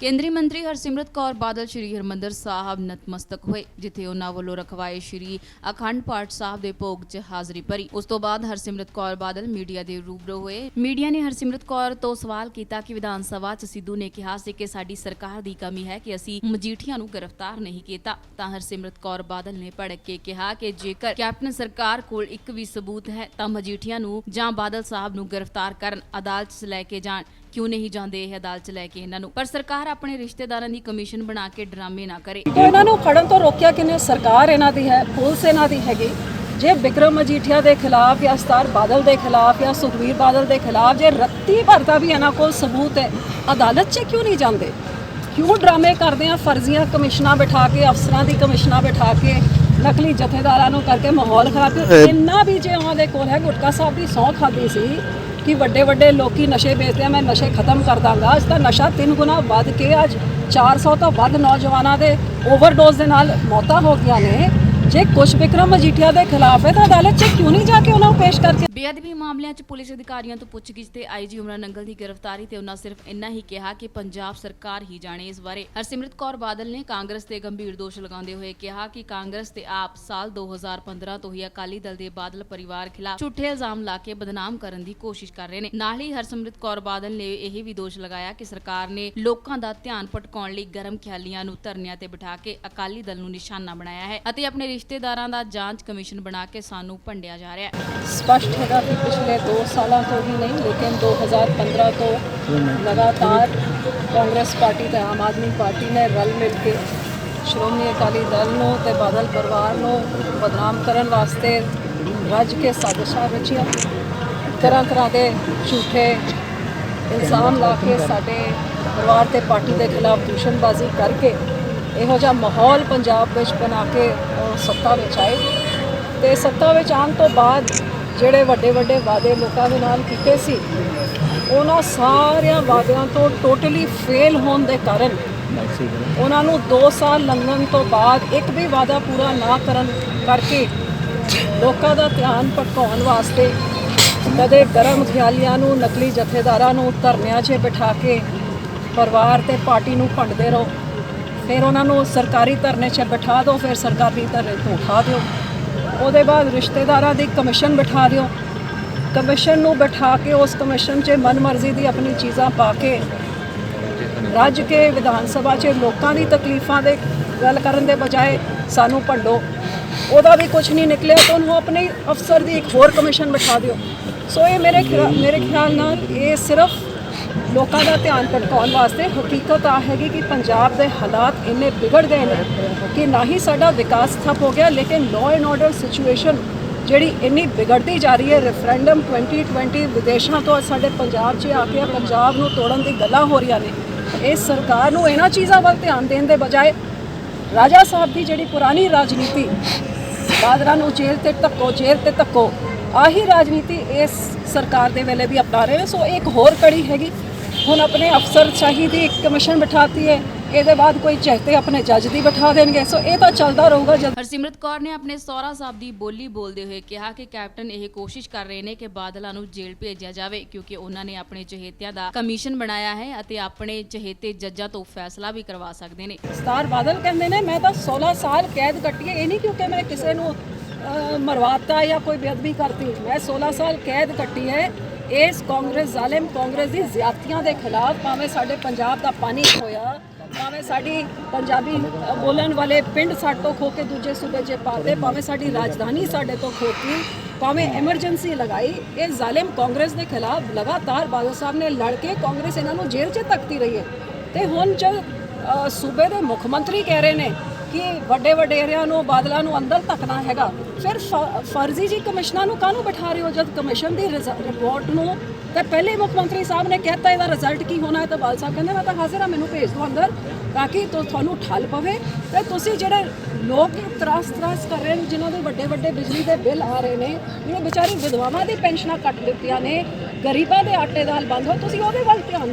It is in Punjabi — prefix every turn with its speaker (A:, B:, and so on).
A: ਕੇਂਦਰੀ ਮੰਤਰੀ ਹਰਸਿਮਰਤ ਕੌਰ ਬਾਦਲ ਸ਼੍ਰੀ ਹਰਮੰਦਰ ਸਾਹਿਬ ਨਤਮਸਤਕ ਹੋਏ, ਜਿੱਥੇ ਉਹਨਾਂ ਵੱਲੋਂ ਰਖਵਾਏ ਸ਼੍ਰੀ ਅਖੰਡ ਪਾਠ ਸਾਹਿਬ ਦੇ ਭੋਗ 'ਚ ਹਾਜ਼ਰੀ ਭਰੀ। ਉਸ ਤੋਂ ਬਾਅਦ ਹਰਸਿਮਰਤ ਕੌਰ ਬਾਦਲ ਮੀਡੀਆ ਦੇ ਰੂਬਰੂ ਹੋਏ। ਮੀਡੀਆ ਨੇ ਹਰਸਿਮਰਤ ਕੌਰ ਤੋਂ ਸਵਾਲ ਕੀਤਾ ਕਿ ਵਿਧਾਨ ਸਭਾ 'ਚ ਸਿੱਧੂ ਨੇ ਕਿਹਾ ਸੀ ਕਿ ਸਾਡੀ ਸਰਕਾਰ ਦੀ ਕਮੀ ਹੈ ਕਿ ਅਸੀਂ ਮਜੀਠੀਆਂ ਨੂੰ ਗ੍ਰਿਫਤਾਰ ਨਹੀਂ ਕੀਤਾ। ਤਾਂ ਹਰਸਿਮਰਤ ਕੌਰ ਬਾਦਲ ਨੇ ਭੜਕ ਕੇ ਕਿਹਾ ਕਿ ਜੇਕਰ ਕੈਪਟਨ ਸਰਕਾਰ ਕੋਲ ਇੱਕ ਵੀ ਸਬੂਤ ਹੈ, ਤਾਂ ਮਜੀਠੀਆਂ ਨੂੰ ਜਾਂ ਬਾਦਲ ਸਾਹਿਬ ਨੂੰ ਗ੍ਰਿਫਤਾਰ ਕਰਨ, ਅਦਾਲਤ 'ਚ ਲੈ ਕੇ ਜਾਣ। ਕਿਉਂ ਨਹੀਂ ਜਾਂਦੇ ਇਹ ਅਦਾਲਤ 'ਚ ਲੈ ਕੇ ਇਹਨਾਂ ਨੂੰ? ਪਰ ਸਰਕਾਰ ਆਪਣੇ ਰਿਸ਼ਤੇਦਾਰਾਂ ਦੀ ਕਮਿਸ਼ਨ ਬਣਾ ਕੇ ਡਰਾਮੇ ਨਾ ਕਰੇ।
B: ਇਹਨਾਂ ਨੂੰ ਫੜਨ ਤੋਂ ਰੋਕਿਆ ਕਿਨੇ? ਸਰਕਾਰ ਇਹਨਾਂ ਦੀ ਹੈ, ਪੁਲਿਸ ਇਹਨਾਂ ਦੀ ਹੈਗੀ। ਜੇ ਵਿਕਰਮ ਮਜੀਠੀਆ ਦੇ ਖਿਲਾਫ ਜਾਂ ਸਤਾਰ ਬਾਦਲ ਦੇ ਖਿਲਾਫ ਜਾਂ ਸੁਖਵੀਰ ਬਾਦਲ ਦੇ ਖਿਲਾਫ ਜੇ ਰੱਤੀ ਭਰ ਵੀ ਇਹਨਾਂ ਕੋਲ ਸਬੂਤ ਹੈ, ਅਦਾਲਤ 'ਚ ਕਿਉਂ ਨਹੀਂ ਜਾਂਦੇ? ਕਿਉਂ ਡਰਾਮੇ ਕਰਦੇ ਆ? ਫਰਜ਼ੀਆਂ ਕਮਿਸ਼ਨਾਂ ਬਿਠਾ ਕੇ, ਅਫਸਰਾਂ ਦੀ ਕਮਿਸ਼ਨਾਂ ਬਿਠਾ ਕੇ ਨਕਲੀ ਜਥੇਦਾਰਾਂ ਨੂੰ ਕਰਕੇ ਮਾਹੌਲ ਖਰਾਬ ਇੰਨਾ ਵੀ ਜੇ ਉਹਨਾਂ ਦੇ ਕੋਲ ਹੈ ਗੁਟਕਾ ਸਾਹਿਬ ਦੀ ਸੌਂ ਖਾਦੀ ਸੀ ਕਿ ਵੱਡੇ ਵੱਡੇ ਲੋਕੀ ਨਸ਼ੇ ਵੇਚਦੇ ਆ ਮੈਂ ਨਸ਼ੇ ਖਤਮ ਕਰ ਦਾਂਗਾ। ਅੱਜ ਤਾਂ ਨਸ਼ਾ ਤਿੰਨ ਗੁਣਾ ਵੱਧ ਕੇ ਅੱਜ 400 ਤੋਂ ਵੱਧ ਨੌਜਵਾਨਾਂ ਦੇ ਓਵਰਡੋਜ਼ ਦੇ ਨਾਲ ਮੌਤਾਂ ਹੋ ਗਈਆਂ ਨੇ। ਜੇ ਕੁਛ ਵਿਕਰਮ ਮਜੀਠੀਆ ਦੇ ਖਿਲਾਫ ਹੈ ਤਾਂ ਅਦਾਲਤ 'ਚ ਕਿਉਂ ਨਹੀਂ ਜਾ ਕੇ ਉਹਨਾਂ ਨੂੰ ਪੇਸ਼ ਕਰਕੇ?
A: ਬੇਅਦਬੀ ਮਾਮਲਿਆਂ 'ਚ ਪੁਲਿਸ ਅਧਿਕਾਰੀਆਂ ਤੋਂ ਪੁੱਛਗਿੱਛ ਤੇ ਆਈਜੀ ਉਮਰਾ ਨੰਗਲ ਦੀ ਗ੍ਰਿਫਤਾਰੀ ਤੇ ਉਹਨਾਂ ਸਿਰਫ ਇੰਨਾ ਹੀ ਕਿਹਾ ਕਿ ਪੰਜਾਬ ਸਰਕਾਰ ਹੀ ਜਾਣੇ ਇਸ ਬਾਰੇ। ਹਰਸਿਮਰਤ ਕੌਰ ਬਾਦਲ ਨੇ ਕਾਂਗਰਸ ਤੇ ਗੰਭੀਰ ਦੋਸ਼ ਲਗਾਉਂਦੇ ਹੋਏ ਕਿਹਾ ਕਿ ਕਾਂਗਰਸ ਤੇ ਆਪ ਸਾਲ 2015 ਤੋਂ ਹੀ ਅਕਾਲੀ ਦਲ ਦੇ ਬਾਦਲ ਪਰਿਵਾਰ ਖਿਲਾਫ ਝੂਠੇ ਇਲਜ਼ਾਮ ਲਾ ਕੇ ਬਦਨਾਮ ਕਰਨ ਦੀ ਕੋਸ਼ਿਸ਼ ਕਰ ਰਹੇ ਨੇ। ਨਾਲ ਹੀ ਹਰਸਿਮਰਤ ਕੌਰ ਬਾਦਲ ਨੇ ਇਹ ਵੀ ਦੋਸ਼ ਲਗਾਇਆ ਕਿ ਸਰਕਾਰ ਨੇ ਲੋਕਾਂ ਦਾ ਧਿਆਨ ਭਟਕਾਉਣ ਲਈ ਗਰਮ ਖਿਆਲੀਆਂ ਨੂੰ ਧਰਨਿਆਂ ਤੇ ਬਿਠਾ ਕੇ ਅਕਾਲੀ ਦਲ ਨੂੰ ਨਿਸ਼ਾਨਾ ਬਣਾਇਆ ਹੈ ਅਤੇ ਆਪਣੇ ਰਿਸ਼ਤੇਦਾਰਾਂ ਦਾ ਜਾਂਚ ਕਮਿਸ਼ਨ ਬਣਾ ਕੇ ਸਾਨੂੰ ਭੰਡਿਆ ਜਾ ਰਿਹਾ ਹੈ।
B: ਸਪਸ਼ਟ ਹੈਗਾ ਕਿ ਪਿਛਲੇ 2 ਸਾਲਾਂ ਤੋਂ ਹੀ ਨਹੀਂ, ਲੇਕਿਨ 2015 ਤੋਂ ਲਗਾਤਾਰ ਕਾਂਗਰਸ ਪਾਰਟੀ ਤੇ ਆਮ ਆਦਮੀ ਪਾਰਟੀ ਨੇ ਰਲ ਮਿਲ ਕੇ ਸ਼੍ਰੋਮਣੀ ਅਕਾਲੀ ਦਲ ਨੂੰ ਤੇ ਬਾਦਲ ਪਰਿਵਾਰ ਨੂੰ ਬਦਨਾਮ ਕਰਨ ਵਾਸਤੇ ਰੱਜ ਕੇ ਸਾਜ਼ਿਸ਼ਾਂ ਰਚੀਆਂ। ਤਰ੍ਹਾਂ ਤਰ੍ਹਾਂ ਦੇ ਝੂਠੇ ਇਲਜ਼ਾਮ ਲਾ ਕੇ ਸਾਡੇ ਪਰਿਵਾਰ ਤੇ ਪਾਰਟੀ ਦੇ ਖਿਲਾਫ ਦੂਸ਼ਣਬਾਜ਼ੀ ਕਰਕੇ ਇਹੋ ਜਿਹਾ ਮਾਹੌਲ ਪੰਜਾਬ ਵਿੱਚ ਬਣਾ ਕੇ ਸੱਤਾ ਵਿੱਚ ਆਏ। ਤੇ ਸੱਤਾ ਵਿੱਚ ਆਉਣ ਤੋਂ ਬਾਅਦ ਜਿਹੜੇ ਵੱਡੇ ਵੱਡੇ ਵਾਅਦੇ ਲੋਕਾਂ ਦੇ ਨਾਲ ਕੀਤੇ ਸੀ, ਉਹਨਾਂ ਸਾਰਿਆਂ ਵਾਅਦਿਆਂ ਤੋਂ ਟੋਟਲੀ ਫੇਲ ਹੋਣ ਦੇ ਕਾਰਨ ਉਹਨਾਂ ਨੂੰ 2 ਸਾਲ ਲੰਘਣ ਤੋਂ ਬਾਅਦ ਇੱਕ ਵੀ ਵਾਅਦਾ ਪੂਰਾ ਨਾ ਕਰਨ ਕਰਕੇ ਲੋਕਾਂ ਦਾ ਧਿਆਨ ਭਟਕਾਉਣ ਵਾਸਤੇ ਕਦੇ ਗਰਮ ਖਿਆਲੀਆਂ ਨੂੰ, ਨਕਲੀ ਜਥੇਦਾਰਾਂ ਨੂੰ ਧਰਨਿਆਂ 'ਚ ਬਿਠਾ ਕੇ ਪਰਿਵਾਰ ਤੇ ਪਾਰਟੀ ਨੂੰ ਭੰਡਦੇ ਰਹੋ। ਫਿਰ ਉਹਨਾਂ ਨੂੰ ਸਰਕਾਰੀ ਧਰਨੇ 'ਚ ਬਿਠਾ ਦਿਓ, ਫਿਰ ਸਰਕਾਰੀ ਧਰਨੇ ਤੋਂ ਉਠਾ ਦਿਓ। ਉਹਦੇ ਬਾਅਦ ਰਿਸ਼ਤੇਦਾਰਾਂ ਦੀ ਕਮਿਸ਼ਨ ਬਿਠਾ ਦਿਓ। ਕਮਿਸ਼ਨ ਨੂੰ ਬਿਠਾ ਕੇ ਉਸ ਕਮਿਸ਼ਨ 'ਚ ਮਨਮਰਜ਼ੀ ਦੀ ਆਪਣੀ ਚੀਜ਼ਾਂ ਪਾ ਕੇ ਰੱਜ ਕੇ ਵਿਧਾਨ ਸਭਾ 'ਚ ਲੋਕਾਂ ਦੀ ਤਕਲੀਫਾਂ ਦੇ ਗੱਲ ਕਰਨ ਦੇ ਬਜਾਏ ਸਾਨੂੰ ਭੰਡੋ। ਉਹਦਾ ਵੀ ਕੁਝ ਨਹੀਂ ਨਿਕਲਿਆ ਤਾਂ ਉਹਨੂੰ ਆਪਣੇ ਅਫਸਰ ਦੀ ਇੱਕ ਹੋਰ ਕਮਿਸ਼ਨ ਬਿਠਾ ਦਿਓ। ਸੋ ਇਹ ਮੇਰੇ ਖਿਆ- ਮੇਰੇ ਖਿਆਲ ਨਾਲ ਇਹ ਸਿਰਫ ਲੋਕਾਂ ਦਾ ਧਿਆਨ ਭਟਕਾਉਣ ਵਾਸਤੇ ਹਕੀਕਤ ਆ ਹੈਗੀ ਕਿ ਪੰਜਾਬ ਦੇ ਹਾਲਾਤ ਇੰਨੇ ਵਿਗੜ ਗਏ ਨੇ ਕਿ ਨਾ ਹੀ ਸਾਡਾ ਵਿਕਾਸ ਠੱਪ ਹੋ ਗਿਆ, ਲੇਕਿਨ ਲਾਅ ਐਂਡ ਆਰਡਰ ਸਿਚੁਏਸ਼ਨ ਜਿਹੜੀ ਇੰਨੀ ਵਿਗੜਦੀ ਜਾ ਰਹੀ ਹੈ ਰੈਫਰੈਂਡਮ 2020 ਵਿਦੇਸ਼ਾਂ ਤੋਂ ਸਾਡੇ ਪੰਜਾਬ 'ਚ ਆ ਕੇ ਪੰਜਾਬ ਨੂੰ ਤੋੜਨ ਦੀ ਗੱਲਾਂ ਹੋ ਰਹੀਆਂ ਨੇ। ਇਹ ਸਰਕਾਰ ਨੂੰ ਇਹਨਾਂ ਚੀਜ਼ਾਂ ਵੱਲ ਧਿਆਨ ਦੇਣ ਦੇ ਬਜਾਏ ਰਾਜਾ ਸਾਹਿਬ ਦੀ ਜਿਹੜੀ ਪੁਰਾਣੀ ਰਾਜਨੀਤੀ ਬਾਦਰਾਂ ਨੂੰ ਜੇਲ੍ਹ ਤੇ ਧੱਕੋ, ਜੇਲ੍ਹ ਤੇ ਧੱਕੋ, ਆਹੀ ਰਾਜਨੀਤੀ ਇਸ ਸਰਕਾਰ ਦੇ ਵੇਲੇ ਵੀ ਅਪਣਾ ਰਹੇ ਨੇ। ਸੋ ਇੱਕ ਹੋਰ ਕੜੀ ਹੈਗੀ ਹੁਣ ਆਪਣੇ ਅਫਸਰ ਸ਼ਾਹੀ ਦੀ ਇੱਕ ਕਮਿਸ਼ਨ ਬਿਠਾਤੀ ਹੈ ਇਹਦੇ ਬਾਅਦ ਕੋਈ ਚਾਹਤੇ ਆਪਣੇ ਜੱਜ ਦੀ ਬਿਠਾ ਦੇਣਗੇ। ਸੋ ਇਹ ਤਾਂ ਚੱਲਦਾ ਰਹੂਗਾ ਜਦ
A: ਹਰਸਿਮਰਤ ਕੌਰ ਨੇ ਆਪਣੇ ਸਹੁਰਾ ਸਾਹਿਬ ਦੀ ਬੋਲੀ ਬੋਲਦੇ ਹੋਏ ਕਿਹਾ ਕਿ ਕੈਪਟਨ ਇਹ ਕੋਸ਼ਿਸ਼ ਕਰ ਰਹੇ ਨੇ ਕਿ ਬਾਦਲਾਂ ਨੂੰ ਜੇਲ੍ਹ ਭੇਜਿਆ ਜਾਵੇ ਕਿਉਂਕਿ ਉਹਨਾਂ ਨੇ ਆਪਣੇ ਚਹੇਤਿਆਂ ਦਾ ਕਮਿਸ਼ਨ ਬਣਾਇਆ ਹੈ ਅਤੇ ਆਪਣੇ ਚਹੇਤੇ ਜੱਜਾਂ ਤੋਂ ਫੈਸਲਾ ਵੀ ਕਰਵਾ ਸਕਦੇ ਨੇ।
B: ਸਤਾਰ ਬਾਦਲ ਕਹਿੰਦੇ ਨੇ ਮੈਂ ਤਾਂ 16 ਸਾਲ ਕੈਦ ਕੱਟੀ ਹੈ ਇਹ ਨਹੀਂ ਕਿਉਂਕਿ ਮੈਂ ਕਿਸੇ ਨੂੰ ਮਰਵਾਤਾ ਜਾਂ ਕੋਈ ਬੇਅਦਬੀ ਕਰਤੀ। ਮੈਂ 16 ਸਾਲ ਕੈਦ ਕੱਟੀ ਹੈ ਇਸ ਕਾਂਗਰਸ ਜ਼ਾਲਿਮ ਕਾਂਗਰਸ ਦੀ ਜ਼ਿਆਦਤੀਆਂ ਦੇ ਖਿਲਾਫ ਭਾਵੇਂ ਸਾਡੇ ਪੰਜਾਬ ਦਾ ਪਾਣੀ ਖੋਇਆ, ਭਾਵੇਂ ਸਾਡੀ ਪੰਜਾਬੀ ਬੋਲਣ ਵਾਲੇ ਪਿੰਡ ਸਾਡੇ ਤੋਂ ਖੋ ਕੇ ਦੂਜੇ ਸੂਬੇ 'ਚ ਪਾਤੇ, ਭਾਵੇਂ ਸਾਡੀ ਰਾਜਧਾਨੀ ਸਾਡੇ ਤੋਂ ਖੋਤੀ, ਭਾਵੇਂ ਐਮਰਜੈਂਸੀ ਲਗਾਈ, ਇਹ ਜ਼ਾਲਿਮ ਕਾਂਗਰਸ ਦੇ ਖਿਲਾਫ ਲਗਾਤਾਰ ਬਾਦਲ ਸਾਹਿਬ ਨੇ ਲੜ ਕੇ ਕਾਂਗਰਸ ਇਹਨਾਂ ਨੂੰ ਜੇਲ੍ਹ 'ਚ ਤੱਕਤੀ ਰਹੀ ਹੈ। ਤੇ ਹੁਣ ਜਦ ਸੂਬੇ ਦੇ ਮੁੱਖ ਮੰਤਰੀ ਕਹਿ ਰਹੇ ਨੇ ਕਿ ਵੱਡੇ ਵਡੇਰਿਆਂ ਨੂੰ, ਬਾਦਲਾਂ ਨੂੰ ਅੰਦਰ ਧੱਕਣਾ ਹੈਗਾ। ਫਿਰ ਫ- ਫਰਜ਼ੀ ਜੀ ਕਮਿਸ਼ਨਾਂ ਨੂੰ ਕਾਹਨੂੰ ਬਿਠਾ ਰਹੇ ਹੋ? ਜਦ ਕਮਿਸ਼ਨ ਦੀ ਰਿਜ਼- ਰਿਪੋਰਟ ਨੂੰ ਤਾਂ ਪਹਿਲੇ ਮੁੱਖ ਮੰਤਰੀ ਸਾਹਿਬ ਨੇ ਕਹਿਤਾ ਇਹਦਾ ਰਿਜ਼ਲਟ ਕੀ ਹੋਣਾ ਹੈ, ਤਾਂ ਬਾਲ ਸਾਹਿਬ ਕਹਿੰਦੇ, ਮੈਂ ਤਾਂ ਹਾਜ਼ਰ ਹਾਂ, ਮੈਨੂੰ ਭੇਜ ਦਿਓ ਅੰਦਰ, ਤਾਂ ਕਿ ਤੁਹਾਨੂੰ ਠੱਲ ਪਵੇ। ਤੇ ਤੁਸੀਂ ਜਿਹੜੇ ਲੋਕ ਤਰਾਸ ਤਰਾਸ ਕਰ ਰਹੇ ਨੇ, ਜਿਨ੍ਹਾਂ ਦੇ ਵੱਡੇ ਵੱਡੇ ਬਿਜਲੀ ਦੇ ਬਿੱਲ ਆ ਰਹੇ ਨੇ ਜਿਹੜੇ ਵਿਚਾਰੀ ਵਿਧਵਾਵਾਂ ਦੀ ਪੈਨਸ਼ਨਾਂ ਕੱਟ ਦਿੱਤੀਆਂ ਨੇ, ਗਰੀਬਾਂ ਦੇ ਆਟੇ ਦਾਲ ਬੰਦ ਹੋ, ਤੁਸੀਂ ਉਹਦੇ ਵੱਲ ਧਿਆਨ